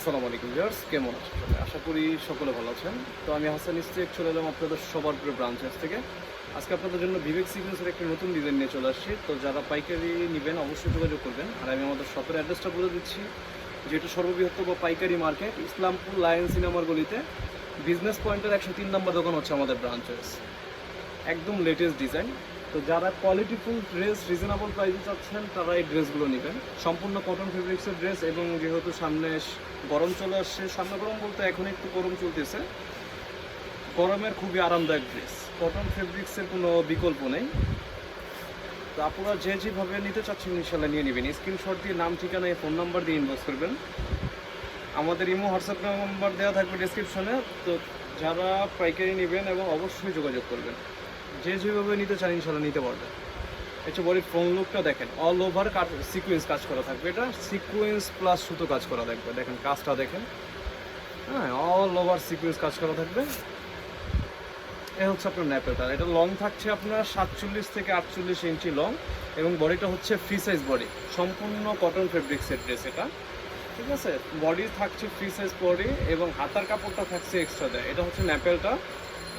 আসসালামু আলাইকুম ভিউয়ার্স কেমন আছেন আশা করি সকলে ভালো আছেন। তো আমি হাসান ইস্তেক চলে এলাম আপনাদের সবার প্রিয় ব্রাঞ্চেস থেকে। আজকে আপনাদের জন্য বিবেক সিকোয়েন্সের একটি নতুন ডিজাইন নিয়ে চলে আসছি। তো যারা পাইকারি নেবেন, অবশ্যই যোগাযোগ করবেন। আর আমি আমাদের শপের অ্যাড্রেসটা বলে দিচ্ছি, যেটা সর্ববৃহত্তম পাইকারি মার্কেট ইসলামপুর লায়ন সিনেমার গলিতে। বিজনেস পয়েন্টের একশো তিন নম্বর দোকান হচ্ছে আমাদের ব্রাঞ্চেস একদম লেটেস্ট ডিজাইন তো যারা কোয়ালিটিফুল ড্রেস রিজনেবল প্রাইসে চাচ্ছেন, তারা এই ড্রেসগুলো নেবেন। সম্পূর্ণ কটন ফেব্রিক্সের ড্রেস এবং যেহেতু সামনে গরম চলে আসছে, সামনে গরম বলতে এখন একটু গরম চলতেছে। গরমের খুবই আরামদায়ক ড্রেস কটন ফেব্রিক্সের কোনো বিকল্প নেই। তো আপনারা যে যেভাবে নিতে চাচ্ছেন ইনশাল্লাহ নিয়ে নেবেন। স্ক্রিনশট দিয়ে নাম, ঠিকানা ফোন নাম্বার দিয়ে ইনবক্স করবেন। আমাদের ইমো, হোয়াটসঅ্যাপ নাম্বার দেওয়া থাকবে ডিসক্রিপশনে তো যারা পাইকারি নেবেন এবং অবশ্যই যোগাযোগ করবেন। যে যেভাবে নিতে চান ইনশাল্লাহ নিতে পারবেন হচ্ছে বডির ফ্রন্ট লুকটা দেখেন অল ওভার সিকুয়েন্স কাজ করা থাকবে। এটা সিকুয়েন্স প্লাস সুতো কাজ করা থাকবে দেখেন কাজটা দেখেন। হ্যাঁ অল ওভার সিকুয়েন্স কাজ করা থাকবে। এ হচ্ছে আপনার ন্যাপেলটা এটা লং থাকছে আপনার সাতচল্লিশ থেকে আটচল্লিশ ইঞ্চি লং এবং বডিটা হচ্ছে ফ্রি সাইজ বডি সম্পূর্ণ কটন ফেব্রিক্সের ড্রেস এটা। ঠিক আছে? বডি থাকছে ফ্রি সাইজ বডি এবং হাতার কাপড়টা থাকছে এক্সট্রা দেয়। এটা হচ্ছে ন্যাপেলটা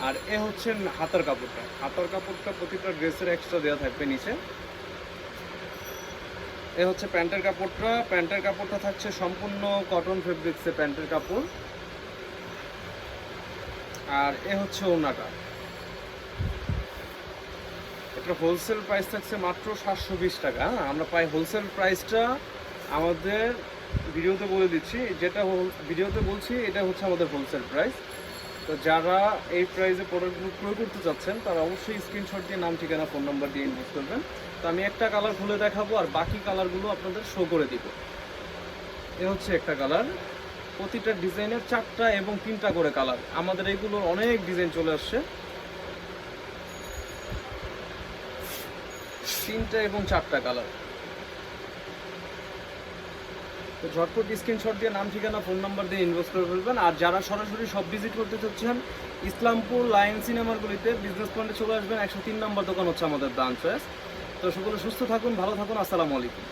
আর এ হচ্ছে হাতার কাপড়টা। হাতার কাপড়টা প্রতিটা ড্রেসের এক্সট্রা দেওয়া থাকবে নিচে। এ হচ্ছে প্যান্টের কাপড়টা। প্যান্টের কাপড়টা থাকছে সম্পূর্ণ কটন ফেব্রিক্সের প্যান্টের কাপড়। আর এ হচ্ছে ওনাটা এটা হোলসেল প্রাইস থাকছে মাত্র সাতশো বিশ টাকা? আমরা পাই হোলসেল প্রাইসটা আমাদের ভিডিওতে বলে দিচ্ছি, যেটা ভিডিওতে বলছি, এটা হচ্ছে আমাদের হোলসেল প্রাইস তো যারা এই প্রাইসে প্রোডাক্টগুলো ক্রয় করতে চাচ্ছেন, তারা অবশ্যই স্ক্রিনশট দিয়ে নাম, ঠিকানা ফোন নাম্বার দিয়ে ইনভেস্ট করবেন। তো আমি একটা কালার খুলে দেখাবো, আর বাকি কালারগুলো আপনাদের শো করে দিব। এ হচ্ছে একটা কালার প্রতিটা ডিজাইনের চারটা এবং তিনটা করে কালার আমাদের এইগুলোর অনেক ডিজাইন চলে আসছে। তিনটা এবং চারটা কালার তো ঝটপট স্ক্রিনশট দিয়ে নাম, ঠিকানা ফোন নাম্বার দিয়ে ইনভেস্ট করে ফেলবেন। আর যারা সরাসরি সব ভিজিট করতে চাচ্ছেন, ইসলামপুর লাইন সিনেমাগুলিতে বিজনেস পয়েন্টে চলে আসবেন। একশো তিন নম্বর দোকান হচ্ছে আমাদের দান চয়েস তো সকলে সুস্থ থাকুন, ভালো থাকুন, আসসালামু আলাইকুম।